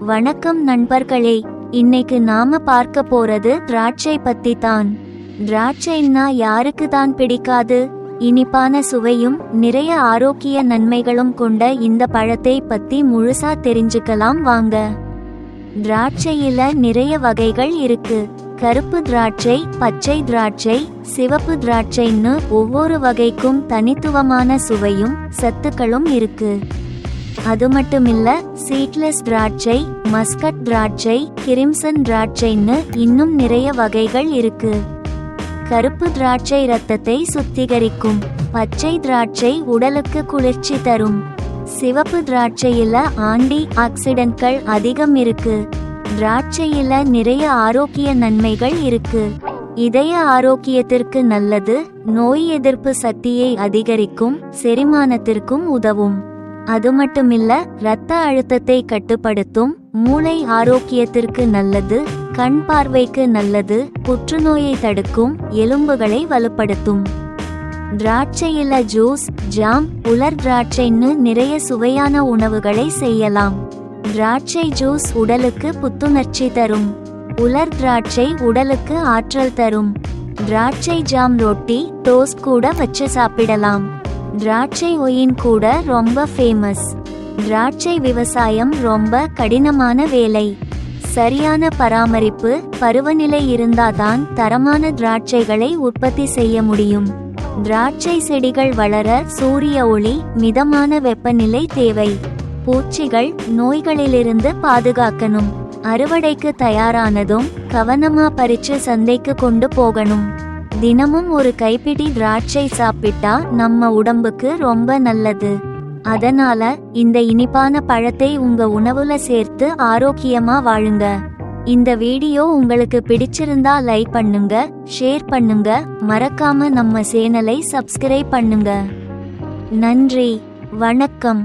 வணக்கம் நண்பர்களே இன்னைக்கு நாம பார்க்க போறது திராட்சை பத்தி தான் திராட்சைன்னா யாருக்கு தான் பிடிக்காது? இனிப்பான சுவையும் நிறைய ஆரோக்கிய நன்மைகளும் கொண்ட இந்த பழத்தை பத்தி முழுசா தெரிஞ்சுக்கலாம் வாங்க. திராட்சையில நிறைய வகைகள் இருக்கு. கருப்பு திராட்சை பச்சை திராட்சை சிவப்பு திராட்சைன்னு ஒவ்வொரு வகைக்கும் தனித்துவமான சுவையும் சத்துக்களும் இருக்கு. அது மட்டுமில்ல சீட்லெஸ் திராட்சை மஸ்கட் திராட்சை கிரிம்சன் திராட்சைன்னு இன்னும் நிறைய வகைகள் இருக்கு. கருப்பு திராட்சை ரத்தத்தை சுத்திகரிக்கும் பச்சை திராட்சை உடலுக்கு குளிர்ச்சி தரும். சிவப்பு திராட்சையில ஆண்டி ஆக்சிடென்ட்கள் அதிகம் இருக்கு. திராட்சையில நிறைய ஆரோக்கிய நன்மைகள் இருக்கு. இதய ஆரோக்கியத்திற்கு நல்லது நோய் எதிர்ப்பு சக்தியை அதிகரிக்கும் செரிமானத்திற்கும் உதவும். அது மட்டுமில்ல இரத்த அழுத்தத்தை கட்டுப்படுத்தும் மூளை ஆரோக்கியத்திற்கு நல்லது கண் பார்வைக்கு நல்லது புற்றுநோயை தடுக்கும் எலும்புகளை வலுப்படுத்தும். திராட்சையில ஜூஸ் ஜாம் உலர் திராட்சைன்னு நிறைய சுவையான உணவுகளை செய்யலாம். திராட்சை ஜூஸ் உடலுக்கு புத்துணர்ச்சி தரும். உலர் திராட்சை உடலுக்கு ஆற்றல் தரும். திராட்சை ஜாம் ரொட்டி டோஸ்ட் கூட வச்சு சாப்பிடலாம். திராட்சை ஒயின் கூட ரொம்ப ஃபேமஸ் திராட்சை விவசாயம் ரொம்ப கடினமான வேலை. சரியான பராமரிப்பு பருவநிலை இருந்தாதான் தரமான திராட்சைகளை உற்பத்தி செய்ய முடியும். திராட்சை செடிகள் வளர சூரிய ஒளி மிதமான வெப்பநிலை தேவை. பூச்சிகள் நோய்களிலிருந்து பாதுகாக்கணும். அறுவடைக்கு தயாரானதும் கவனமா பறிச்சு சந்தைக்கு கொண்டு போகணும். தினமும் ஒரு கைப்பிடி திராட்சை சாப்பிட்டா நம்ம உடம்புக்கு ரொம்ப நல்லது. அதனால இந்த இனிப்பான பழத்தை உங்க உணவுல சேர்த்து ஆரோக்கியமா வாழுங்க. இந்த வீடியோ உங்களுக்கு பிடிச்சிருந்தா லைக் பண்ணுங்க ஷேர் பண்ணுங்க மறக்காம நம்ம சேனலை சப்ஸ்கிரைப் பண்ணுங்க. நன்றி வணக்கம்.